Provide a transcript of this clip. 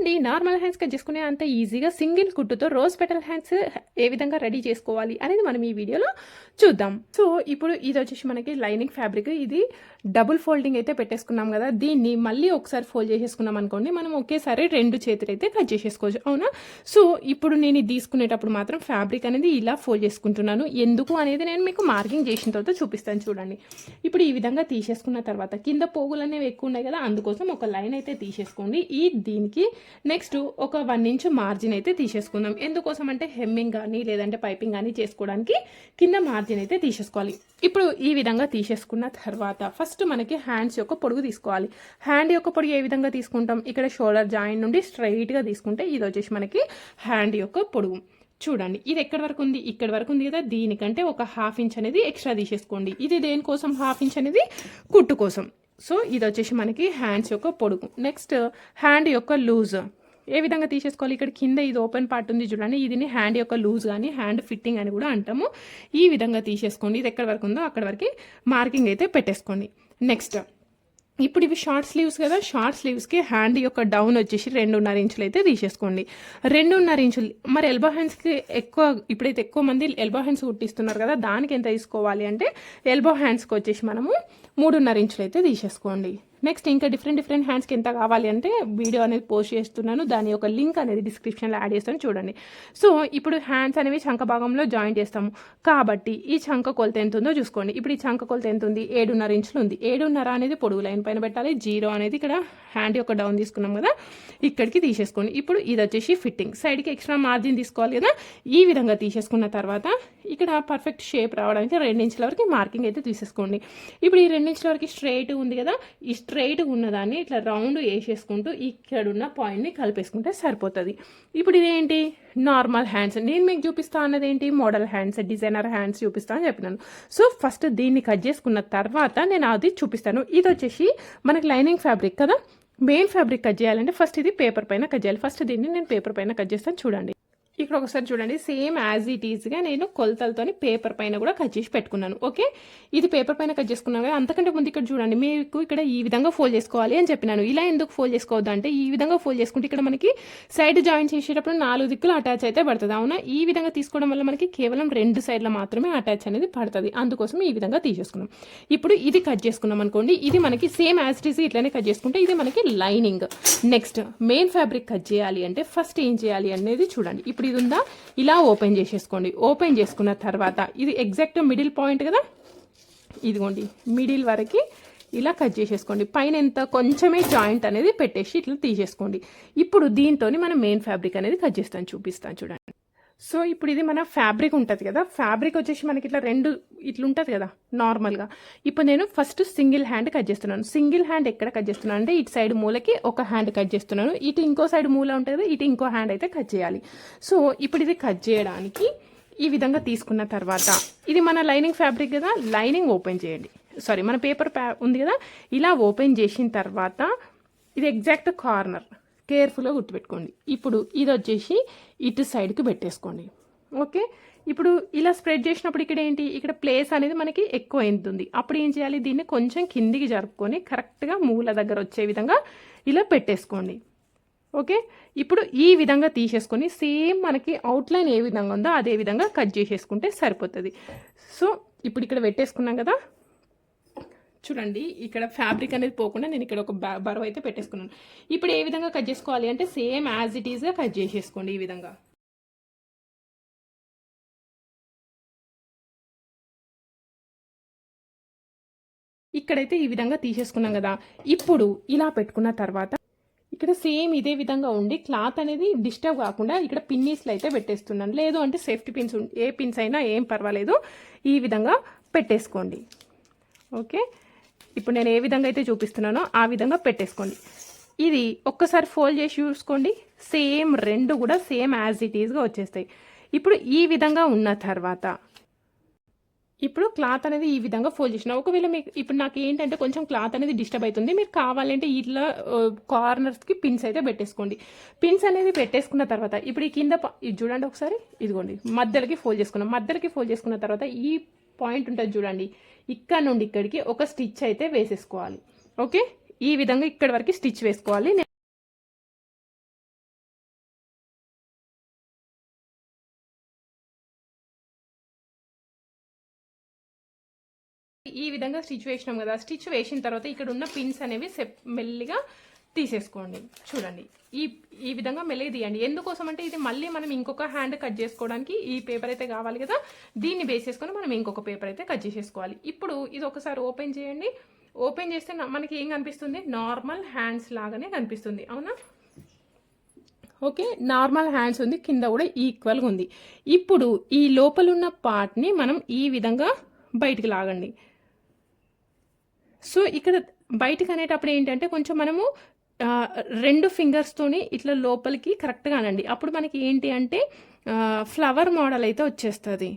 అండి normal hands cut చేసుకునే అంత ఈజీగా సింగిల్ కుట్టుతో రోజ్ పెటల్ హ్యాండ్స్ ఏ విధంగా రెడీ చేసుకోవాలి అనేది మనం ఈ వీడియోలో చూద్దాం. సో ఇప్పుడు ఇది వచ్చేసి మనకి లైనింగ్ ఫ్యాబ్రిక్. ఇది డబుల్ ఫోల్డింగ్ అయితే పెట్టేసుకున్నాం కదా. దీన్ని మళ్ళీ ఒకసారి ఫోల్డ్ చేసేసుకున్నాం అనుకోండి మనం ఒకేసారి రెండు చేతులు అయితే కట్ చేసేసుకోవచ్చు. అవునా? సో ఇప్పుడు నేను ఇది తీసుకునేటప్పుడు మాత్రం ఫ్యాబ్రిక్ అనేది ఇలా ఫోల్డ్ చేసుకుంటున్నాను. ఎందుకు అనేది నేను మీకు మార్కింగ్ చేసిన తర్వాత చూపిస్తాను చూడండి. ఇప్పుడు ఈ విధంగా తీసేసుకున్న తర్వాత కింద పోగులు అనేవి ఎక్కువ ఉన్నాయి కదా అందుకోసం ఒక లైన్ అయితే తీసేసుకోండి. ఈ దీనికి నెక్స్ట్ ఒక వన్ ఇంచ్ మార్జిన్ అయితే తీసేసుకుందాం. ఎందుకోసం అంటే హెమ్మింగ్ కానీ లేదంటే పైపింగ్ కానీ చేసుకోవడానికి కింద మార్జిన్ అయితే తీసేసుకోవాలి. ఇప్పుడు ఈ విధంగా తీసేసుకున్న తర్వాత ఫస్ట్ మనకి హ్యాండ్స్ యొక్క పొడుగు తీసుకోవాలి. హ్యాండ్ యొక్క పొడుగు ఏ విధంగా తీసుకుంటాం? ఇక్కడ షోల్డర్ జాయింట్ నుండి స్ట్రైట్గా తీసుకుంటే ఇది వచ్చేసి మనకి హ్యాండ్ యొక్క పొడుగు. చూడండి ఇది ఎక్కడి వరకు ఉంది? ఇక్కడ వరకు ఉంది కదా. దీనికంటే ఒక హాఫ్ ఇంచ్ అనేది ఎక్స్ట్రా తీసేసుకోండి. ఇది దేనికోసం? హాఫ్ ఇంచ్ అనేది కుట్టు కోసం. సో ఇది వచ్చేసి మనకి హ్యాండ్స్ యొక్క పొడుగు. నెక్స్ట్ హ్యాండ్ యొక్క లూజ్ ఏ విధంగా తీసేసుకోవాలి? ఇక్కడ కింద ఇది ఓపెన్ పార్ట్ ఉంది చూడండి. ఇదిని హ్యాండ్ యొక్క లూజ్ కానీ హ్యాండ్ ఫిట్టింగ్ అని కూడా అంటాము. ఈ విధంగా తీసేసుకోండి. ఇది ఎక్కడి వరకు ఉందో అక్కడ వరకు మార్కింగ్ అయితే పెట్టేసుకోండి. నెక్స్ట్ ఇప్పుడు ఇవి షార్ట్ స్లీవ్స్ కదా షార్ట్ స్లీవ్స్కి హ్యాండ్ యొక్క డౌన్ వచ్చేసి రెండున్నర ఇంచులు అయితే తీసేసుకోండి. రెండున్నర ఇంచులు మరి ఎల్బో హ్యాండ్స్కి ఎక్కువ ఇప్పుడైతే ఎక్కువ మంది ఎల్బో హ్యాండ్స్ కుట్టిస్తున్నారు కదా దానికి ఎంత తీసుకోవాలి అంటే ఎల్బో హ్యాండ్స్కి వచ్చేసి మనము మూడున్నర ఇంచులు అయితే తీసేసుకోండి. నెక్స్ట్ ఇంకా డిఫరెంట్ డిఫరెంట్ హ్యాండ్స్కి ఎంత కావాలి అంటే వీడియో అనేది పోస్ట్ చేస్తున్నాను. దాని యొక్క లింక్ అనేది డిస్క్రిప్షన్లో యాడ్ చేస్తాను. చూడండి. సో ఇప్పుడు హ్యాండ్స్ అనేవి చంక భాగంలో జాయిన్ చేస్తాము. కాబట్టి ఈ చంక కొలత ఎంత ఉందో చూసుకోండి. ఇప్పుడు ఈ చంక కొలత ఎంత ఉంది? ఏడున్నర ఇంచులు ఉంది. ఏడున్నర అనేది పొడుగు లైన్ పైన పెట్టాలి. జీరో అనేది ఇక్కడ హ్యాండ్ యొక్క డౌన్ తీసుకున్నాం కదా. ఇక్కడికి తీసేసుకోండి. ఇప్పుడు ఇది వచ్చేసి ఫిట్టింగ్ సైడ్కి ఎక్స్ట్రా మార్జిన్ తీసుకోవాలి కదా. ఈ విధంగా తీసేసుకున్న తర్వాత ఇక్కడ పర్ఫెక్ట్ షేప్ రావడానికి రెండించుల వరకు మార్కింగ్ అయితే తీసేసుకోండి. ఇప్పుడు ఈ రెండించుల వరకు స్ట్రైట్ ఉంది కదా ఈ స్ట్రైట్ ఉన్నదాన్ని ఇట్లా రౌండ్ వేసేసుకుంటూ ఇక్కడ ఉన్న పాయింట్ని కలిపేసుకుంటే సరిపోతుంది. ఇప్పుడు ఇదేంటి? నార్మల్ హ్యాండ్స్ నేను మీకు చూపిస్తా అన్నది ఏంటి? మోడల్ హ్యాండ్స్ డిజైనర్ హ్యాండ్స్ చూపిస్తా అని చెప్పినాను. సో ఫస్ట్ దీన్ని కట్ చేసుకున్న తర్వాత నేను అది చూపిస్తాను. ఇది వచ్చేసి మనకి లైనింగ్ ఫ్యాబ్రిక్ కదా. మెయిన్ ఫ్యాబ్రిక్ కట్ చేయాలంటే ఫస్ట్ ఇది పేపర్ పైన కట్ చేయాలి. ఫస్ట్ దీన్ని నేను పేపర్ పైన కట్ చేస్తాను. చూడండి. ఇక్కడ ఒకసారి చూడండి సేమ్ యాజ్ ఇట్ ఈజ్గా నేను కొలతలతోని పేపర్ పైన కూడా కట్ చేసి పెట్టుకున్నాను ఓకే? ఇది పేపర్ పైన కట్ చేసుకున్నాను కదా అంతకంటే ముందు ఇక్కడ చూడండి మీకు ఇక్కడ ఈ విధంగా ఫోల్డ్ చేసుకోవాలి అని చెప్పినాను. ఇలా ఎందుకు ఫోల్డ్ చేసుకోవద్దు అంటే ఈ విధంగా ఫోల్డ్ చేసుకుంటే ఇక్కడ మనకి సైడ్ జాయిన్ చేసేటప్పుడు నాలుగు దిక్కులు అటాచ్ అయితే పడుతుంది. అవునా? ఈ విధంగా తీసుకోవడం వల్ల మనకి కేవలం రెండు సైడ్ల మాత్రమే అటాచ్ అనేది పడుతుంది. అందుకోసం ఈ విధంగా తీసేసుకున్నాం. ఇప్పుడు ఇది కట్ చేసుకున్నాం అనుకోండి ఇది మనకి సేమ్ యాజ్ ఇట్ ఈజ్ ఇట్లనే కట్ చేసుకుంటే ఇది మనకి lining next main fabric cut చేయాలి అంటే ఫస్ట్ ఏం చేయాలి అనేది చూడండి. ఇప్పుడు ఇది ఉందా? ఇలా ఓపెన్ చేసేసుకోండి. ఓపెన్ చేసుకున్న తర్వాత ఇది ఎగ్జాక్ట్ మిడిల్ పాయింట్ కదా? ఇదిగోండి మిడిల్ వరకు ఇలా కట్ చేసేసుకోండి. పైన ఎంత కొంచెమే జాయింట్ అనేది పెట్టేసి ఇట్లా తీసేసుకోండి. ఇప్పుడు దీంతో మనం మెయిన్ ఫ్యాబ్రిక్ అనేది కట్ చేస్తాను చూపిస్తాను చూడండి. సో ఇప్పుడు ఇది మన ఫ్యాబ్రిక్ ఉంటుంది కదా. ఫ్యాబ్రిక్ వచ్చేసి మనకి ఇట్లా రెండు ఇట్లా ఉంటుంది కదా నార్మల్గా. ఇప్పుడు నేను ఫస్ట్ సింగిల్ హ్యాండ్ కట్ చేస్తున్నాను. సింగిల్ హ్యాండ్ ఎక్కడ కట్ చేస్తున్నాను అంటే ఇటు సైడ్ మూలకి ఒక హ్యాండ్ కట్ చేస్తున్నాను. ఇటు ఇంకో సైడ్ మూల ఉంటుంది కదా ఇటు ఇంకో హ్యాండ్ అయితే కట్ చేయాలి. సో ఇప్పుడు ఇది కట్ చేయడానికి ఈ విధంగా తీసుకున్న తర్వాత ఇది మన లైనింగ్ ఫ్యాబ్రిక్ కదా లైనింగ్ ఓపెన్ చేయండి. సారీ మన పేపర్ ప్యా ఉంది కదా ఇలా ఓపెన్ చేసిన తర్వాత ఇది ఎగ్జాక్ట్ కార్నర్. కేర్ఫుల్గా గుర్తుపెట్టుకోండి. ఇప్పుడు ఇది వచ్చేసి ఇటు సైడ్కి పెట్టేసుకోండి. ఓకే? ఇప్పుడు ఇలా స్ప్రెడ్ చేసినప్పుడు ఇక్కడ ఏంటి? ఇక్కడ ప్లేస్ అనేది మనకి ఎక్కువ అవుతుంది. అప్పుడు ఏం చేయాలి? దీన్ని కొంచెం కిందికి జరుపుకొని కరెక్ట్గా మూల దగ్గర వచ్చే విధంగా ఇలా పెట్టేసుకోండి. ఓకే? ఇప్పుడు ఈ విధంగా తీసేసుకొని సేమ్ మనకి అవుట్లైన్ ఏ విధంగా ఉందో అదే విధంగా కట్ చేసేసుకుంటే సరిపోతుంది. సో ఇప్పుడు ఇక్కడ పెట్టేసుకున్నాం కదా? చూడండి ఇక్కడ ఫ్యాబ్రిక్ అనేది పోకుండా నేను ఇక్కడ ఒక బరువు అయితే పెట్టేసుకున్నాను. ఇప్పుడు ఏ విధంగా కట్ చేసుకోవాలి అంటే సేమ్ యాజ్ ఇట్ ఈజ్గా కట్ చేసేసుకోండి ఈ విధంగా. ఇక్కడైతే ఈ విధంగా తీసేసుకున్నాం కదా. ఇప్పుడు ఇలా పెట్టుకున్న తర్వాత ఇక్కడ సేమ్ ఇదే విధంగా ఉండి క్లాత్ అనేది డిస్టర్బ్ కాకుండా ఇక్కడ పిన్నీస్లు అయితే పెట్టేస్తున్నాను. లేదు అంటే సేఫ్టీ పిన్స్ ఏ పిన్స్ అయినా ఏం పర్వాలేదు. ఈ విధంగా పెట్టేసుకోండి. ఓకే? ఇప్పుడు నేను ఏ విధంగా అయితే చూపిస్తున్నానో ఆ విధంగా పెట్టేసుకోండి. ఇది ఒక్కసారి ఫోల్డ్ చేసి చూసుకోండి. సేమ్ రెండు కూడా సేమ్ యాజ్ ఇట్ ఈజ్గా వచ్చేస్తాయి. ఇప్పుడు ఈ విధంగా ఉన్న తర్వాత ఇప్పుడు క్లాత్ అనేది ఈ విధంగా ఫోల్డ్ చేసిన ఒకవేళ మీకు ఇప్పుడు నాకు ఏంటంటే కొంచెం క్లాత్ అనేది డిస్టర్బ్ అవుతుంది. మీరు కావాలంటే ఇట్లా కార్నర్స్కి పిన్స్ అయితే పెట్టేసుకోండి. పిన్స్ అనేది పెట్టేసుకున్న తర్వాత ఇప్పుడు ఈ కింద ఇది చూడండి ఒకసారి. ఇదిగోండి. మధ్యలోకి ఫోల్డ్ చేసుకున్నాం. మధ్యలోకి ఫోల్డ్ చేసుకున్న తర్వాత ఈ పాయింట్ ఉంటుంది చూడండి. ఇక్కడ నుండి ఇక్కడికి ఒక స్టిచ్ అయితే వేసేసుకోవాలి. ఓకే? ఈ విధంగా ఇక్కడ వరకు స్టిచ్ వేసుకోవాలి. ఈ విధంగా స్టిచ్ వేసినాం కదా. స్టిచ్ వేసిన తర్వాత ఇక్కడ ఉన్న పిన్స్ అనేవి మెల్లిగా తీసేసుకోండి. చూడండి. ఈ ఈ విధంగా మెల్లగా తీయండి. ఎందుకోసం అంటే ఇది మళ్ళీ మనం ఇంకొక హ్యాండ్ కట్ చేసుకోవడానికి ఈ పేపర్ అయితే కావాలి కదా. దీన్ని బేస్ చేసుకొని మనం ఇంకొక పేపర్ అయితే కట్ చేసేసుకోవాలి. ఇప్పుడు ఇది ఒకసారి ఓపెన్ చేయండి. ఓపెన్ చేస్తే మనకి ఏం కనిపిస్తుంది? నార్మల్ హ్యాండ్స్ లాగానే కనిపిస్తుంది. అవునా? ఓకే నార్మల్ హ్యాండ్స్ ఉంది. కింద కూడా ఈక్వల్గా ఉంది. ఇప్పుడు ఈ లోపల ఉన్న పార్ట్ని మనం ఈ విధంగా బయటికి లాగండి. సో ఇక్కడ బయటకు అనేటప్పుడు ఏంటంటే కొంచెం మనము రెండు ఫింగర్స్తోని ఇట్లా లోపలికి కరెక్ట్గా అనండి అప్పుడు మనకి ఏంటి అంటే ఫ్లవర్ మోడల్ అయితే వచ్చేస్తుంది.